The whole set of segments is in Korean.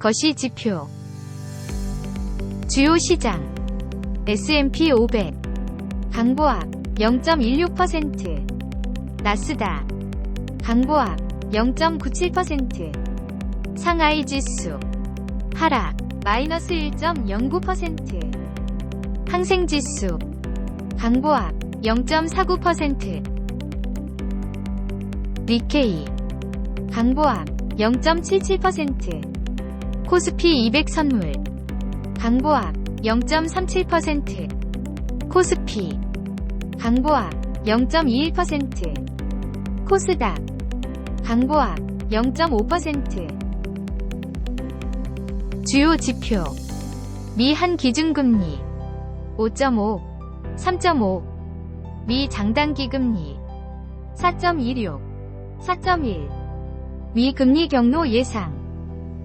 거시 지표. 주요 시장. S&P 500 강보합 0.16% 나스닥. 강보합 0.97% 상하이 지수. 하락 마이너스 1.09% 항생 지수. 강보합 0.49% 리케이. 강보합 0.77% 코스피 200 선물. 강보합 0.37% 코스피 강보합 0.21% 코스닥 강보합 0.5% 주요 지표. 미 한 기준금리 5.5 3.5 미 장단기 금리 4.26 4.1 미 금리 경로 예상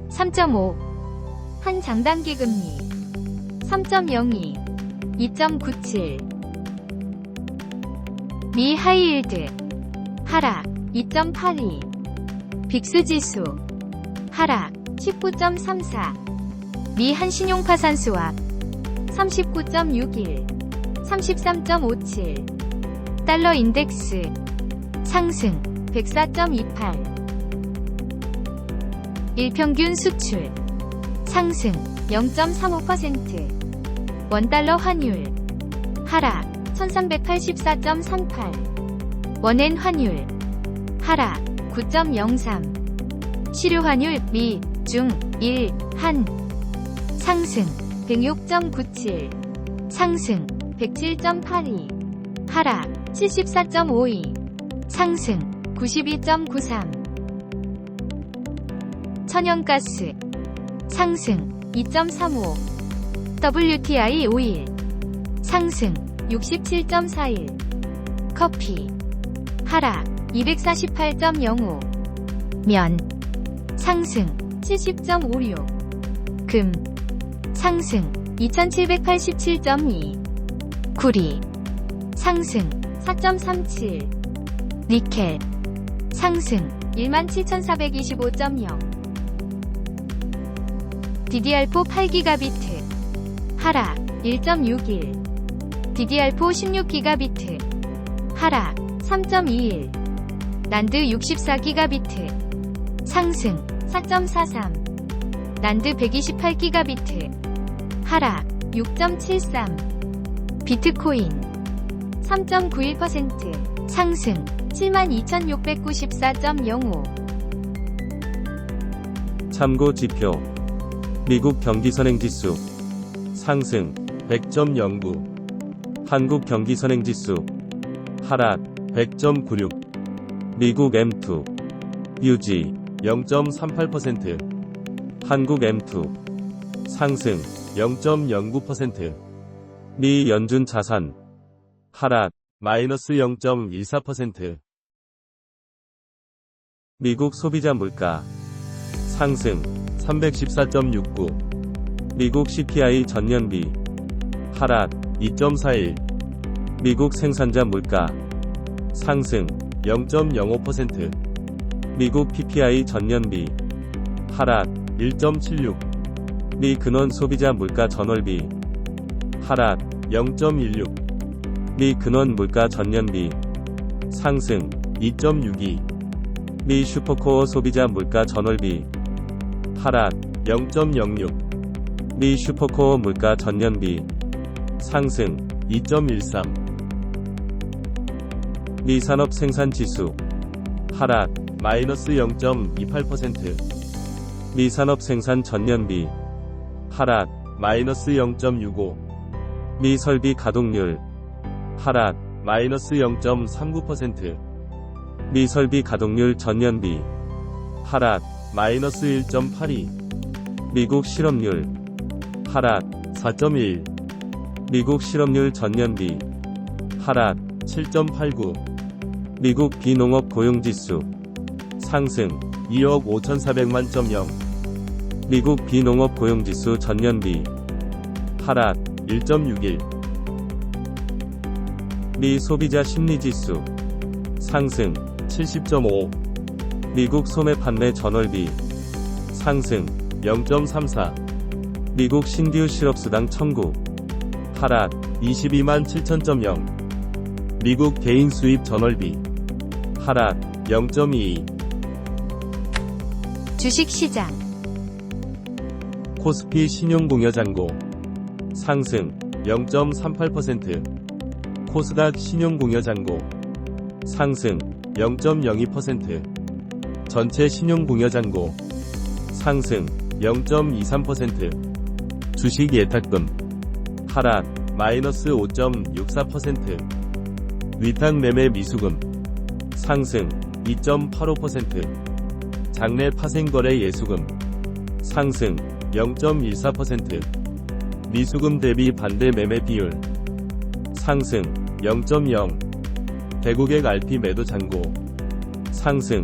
3.5 한 장단기 금리. 3.02 2.97 미 하이힐드. 하락. 2.82 빅스 지수. 하락. 19.34 미 한신용파 산 수합 39.61 33.57 달러 인덱스. 상승. 104.28 일평균 수출. 상승 0.35% 원달러 환율 하락 1384.38 원엔 환율 하락 9.03 시료 환율 미, 중, 일, 한. 상승 106.97 상승 107.82 하락 74.52 상승 92.93 천연가스 상승 2.35 WTI 오일 상승 67.41 커피 하락 248.05 면 상승 70.56 금 상승 2787.2 구리 상승 4.37 니켈 상승 17,425.0 DDR4 8기가비트. 하락 1.61 DDR4 16기가비트. 하락 3.21 난드 64기가비트. 상승 4.43 난드 128기가비트. 하락 6.73 비트코인 3.91% 상승 72,694.05 참고 지표 미국 경기선행지수 상승 100.09 한국 경기선행지수 하락 100.96 미국 M2 유지 0.38% 한국 M2 상승 0.09%. 미 연준 자산 하락 마이너스 0.14%. 미국 소비자 물가 상승 314.69. 미국 CPI 전년비 하락 2.41. 미국 생산자 물가 상승 0.05%. 미국 PPI 전년비 하락 1.76. 미 근원 소비자 물가 전월비 하락 0.16. 미 근원 물가 전년비 상승 2.62. 미 슈퍼코어 소비자 물가 전월비 하락 0.06. 미 슈퍼코어 물가 전년비 상승 2.13. 미 산업 생산 지수 하락 마이너스 0.28%. 미 산업 생산 전년비 하락 마이너스 0.65 미 설비 가동률 하락 마이너스 0.39% 미 설비 가동률 전년비 하락 마이너스 1.82 미국 실업률 하락 4.1 미국 실업률 전년비 하락 7.89 미국 비농업 고용지수 상승 2억 5,400만.0 미국 비농업 고용지수 전년비 하락 1.61 미 소비자 심리지수 상승 70.5 미국 소매 판매 전월비 상승 0.34 미국 신규 실업수당 청구. 하락 22만 7천.0 미국 개인 수입 전월비 하락 0.22 주식시장, 코스피 신용공여잔고 상승 0.38% 코스닥 신용공여잔고 상승 0.02% 전체 신용공여잔고 상승 0.23% 주식 예탁금 하락 마이너스 5.64% 위탁 매매 미수금 상승 2.85% 장내 파생거래 예수금 상승 0.14% 미수금 대비 반대 매매 비율 상승 0.0 대국액 RP 매도 잔고 상승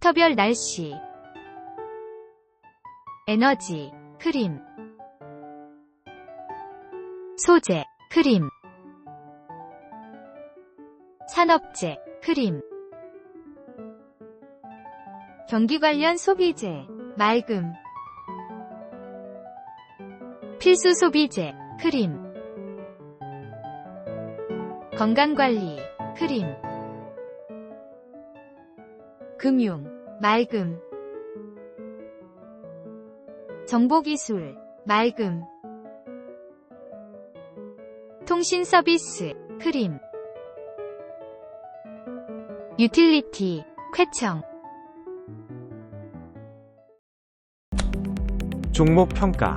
섹터별 날씨, 에너지, 크림, 소재, 크림, 산업재, 크림, 경기 관련 소비재, 맑음, 필수 소비재, 크림, 건강관리, 크림, 금융, 맑음, 정보기술, 맑음, 통신 서비스, 크림, 유틸리티, 쾌청, 종목 평가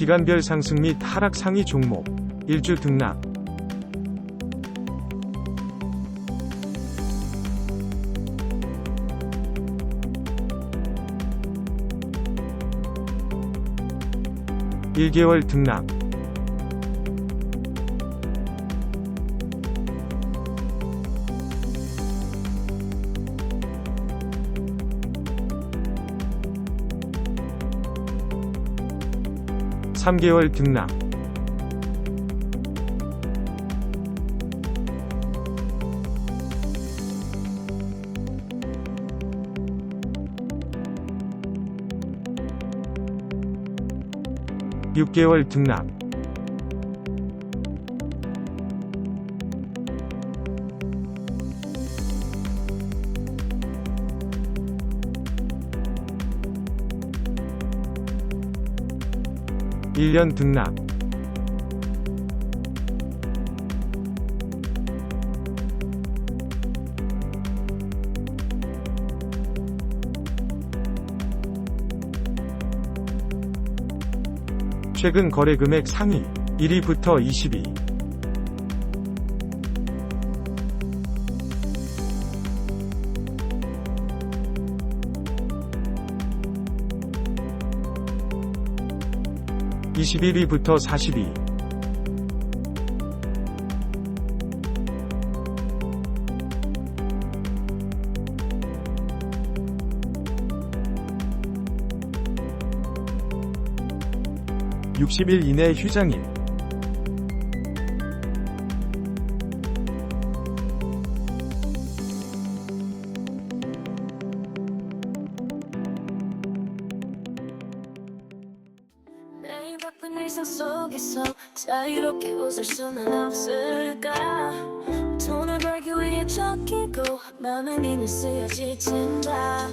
기간별 상승 및 하락 상위 종목 1주 등락. 일개월 등락 삼개월 등락. 육개월 등락 1년 등락 최근 거래 금액 상위 1위부터 20위. (21위부터 40위) (60일) 이내 휴장일 바쁜 일상 속에서 자유롭게 웃을 수는 없을까? 돈을 벌기 위해 쫓기고 마음은 이는 쓰여질 텐다